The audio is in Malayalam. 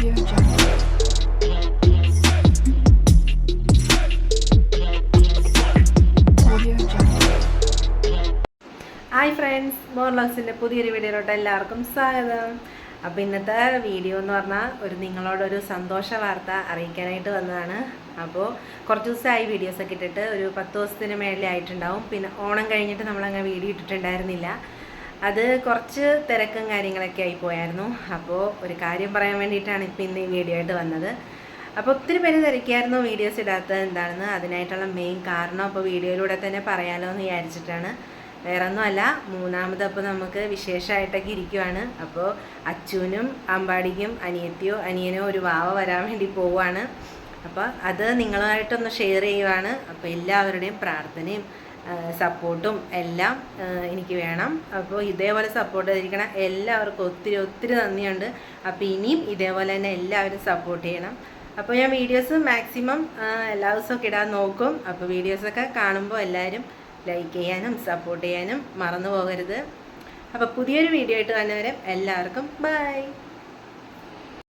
ഹായ് ഫ്രണ്ട്സ് മോർലോക്സിന്റെ പുതിയൊരു വീഡിയോയിലോട്ട് എല്ലാവർക്കും സ്വാഗതം. അപ്പോൾ ഇന്നത്തെ വീഡിയോ എന്ന് പറഞ്ഞാൽ ഒരു നിങ്ങളോടൊരു സന്തോഷ വാർത്ത അറിയിക്കാനായിട്ട് വന്നതാണ്. അപ്പോൾ കുറച്ച് ദിവസമായി വീഡിയോസൊക്കെ ഇട്ടിട്ട് ഒരു പത്ത് ദിവസത്തിന് മേളിലായിട്ടുണ്ടാവും പിന്നെ ഓണം കഴിഞ്ഞിട്ട് നമ്മളങ്ങനെ വീഡിയോ ഇട്ടിട്ടുണ്ടായിരുന്നില്ല. അത് കുറച്ച് തിരക്കും കാര്യങ്ങളൊക്കെ ആയിപ്പോയായിരുന്നു. അപ്പോൾ ഒരു കാര്യം പറയാൻ വേണ്ടിയിട്ടാണ് ഇപ്പോൾ ഇന്ന് ഈ വീഡിയോ ആയിട്ട് വന്നത്. അപ്പോൾ ഒത്തിരി പേര് തിരക്കിയായിരുന്നു വീഡിയോസ് ഇടാത്തത് എന്താണെന്ന്. അതിനായിട്ടുള്ള മെയിൻ കാരണം അപ്പോൾ വീഡിയോയിലൂടെ തന്നെ പറയാലോ എന്ന് വിചാരിച്ചിട്ടാണ്. വേറെ ഒന്നുമല്ല മൂന്നാമത് അപ്പോൾ നമുക്ക് വിശേഷമായിട്ടൊക്കെ ഇരിക്കുവാണ്. അപ്പോൾ അച്ചുവിനും അമ്പാടിക്കും അനിയത്തിയോ അനിയനോ ഒരു വാവ വരാൻ വേണ്ടി പോവുകയാണ് അപ്പോൾ അത് നിങ്ങളുമായിട്ടൊന്ന് ഷെയർ ചെയ്യുവാണ്. അപ്പോൾ എല്ലാവരുടെയും പ്രാർത്ഥനയും സപ്പോർട്ടും എല്ലാം എനിക്ക് വേണം. അപ്പോൾ ഇതേപോലെ സപ്പോർട്ട് ചെയ്തിരിക്കണം എല്ലാവർക്കും ഒത്തിരി ഒത്തിരി നന്ദിയുണ്ട്. അപ്പോൾ ഇനിയും ഇതേപോലെ തന്നെ എല്ലാവരും സപ്പോർട്ട് ചെയ്യണം. അപ്പോൾ ഞാൻ വീഡിയോസ് മാക്സിമം എല്ലാ ദിവസവും ഇടാൻ നോക്കും. അപ്പോൾ വീഡിയോസൊക്കെ കാണുമ്പോൾ എല്ലാവരും ലൈക്ക് ചെയ്യാനും സപ്പോർട്ട് ചെയ്യാനും മറന്നു പോകരുത്. അപ്പോൾ പുതിയൊരു വീഡിയോ ആയിട്ട് വന്നവരെ എല്ലാവർക്കും ബൈ